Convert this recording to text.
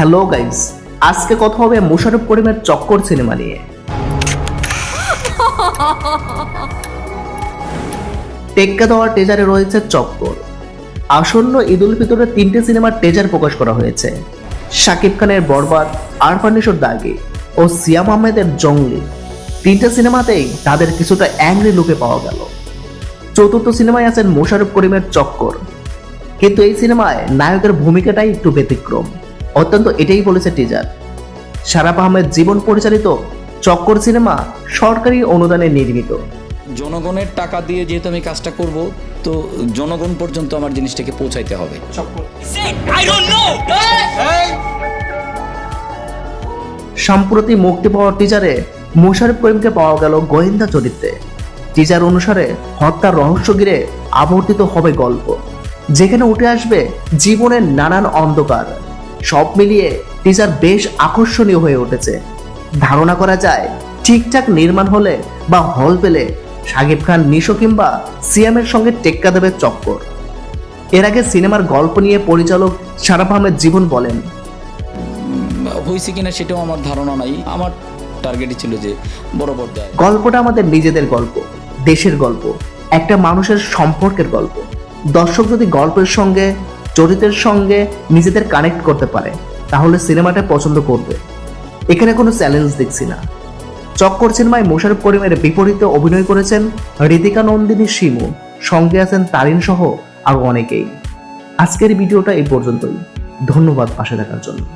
Hello guys আজকে কথা হবে মোশারফ করিমের চক্কর সিনেমা নিয়ে। টেক্কা দেওয়ার টেজারে রয়েছে চক্কর। আসন্ন ঈদ উল ফিতরে তিনটে সিনেমার টেজার প্রকাশ করা হয়েছে। শাকিব খানের বরবাদ আরফানিসর দাগি ও সিয়াম আহমেদের জঙ্গলি। তিনটে সিনেমাতেই তাদের কিছুটা অ্যাংরি লুকে পাওয়া গেল। চতুর্থ সিনেমায় আছেন মোশারফ করিমের চক্কর। কিন্তু এই সিনেমায় নায়কের ভূমিকাটাই একটু ব্যতিক্রম। অত্যন্ত এটাই বলেছে টিজার সারাপ আহমেদ জীবন পরিচালিত চক্কর সিনেমা সরকারি অনুদানে নির্মিত। জনগণের টাকা দিয়ে যেহেতু আমি কাজটা করব তো জনগণ পর্যন্ত আমার জিনিসটাকে পৌঁছাইতে হবে। সম্প্রতি মুক্তি পাওয়া টিজারে মোশারফ করিমকে পাওয়া গেল গোয়েন্দা চরিত্রে। টিজার অনুসারে হত্যার রহস্য ঘিরে আবর্তিত হবে গল্প। যেখানে উঠে আসবে জীবনের নানান অন্ধকার। সব মিলিয়ে টিজার বেশ আকর্ষণীয় হয়ে উঠেছে। ধারণা করা যায় ঠিকঠাক নির্মাণ হলে বা হল পেলে শাকিব খান নিশো কিংবা সিয়ামের সঙ্গে টেক্কা দেবে চক্কর। এর আগে সিনেমার গল্প নিয়ে পরিচালক সারাফ আহমেদ জীবন বলেন হয়েছে কিনা সেটাও আমার ধারণা নাই। আমার টার্গেটই ছিল যে বড় পর্দায় গল্পটা আমাদের নিজেদের গল্প দেশের গল্প একটা মানুষের সম্পর্কের গল্প। দর্শক যদি গল্পের সঙ্গে চরিত্রের সঙ্গে নিজেদের কানেক্ট করতে পারে, তাহলে সিনেমাটা পছন্দ করবে। এখানে কোনো চ্যালেঞ্জ দেখছি না। চক্কর সিনেমায় মোশারফ করিমের বিপরীতে অভিনয় করেছেন ঋতিকা নন্দিনী শিমু, সঙ্গে আছেন তারিন সহ আরও অনেকেই। আজকের ভিডিওটা এই পর্যন্তই। ধন্যবাদ পাশে থাকার জন্য।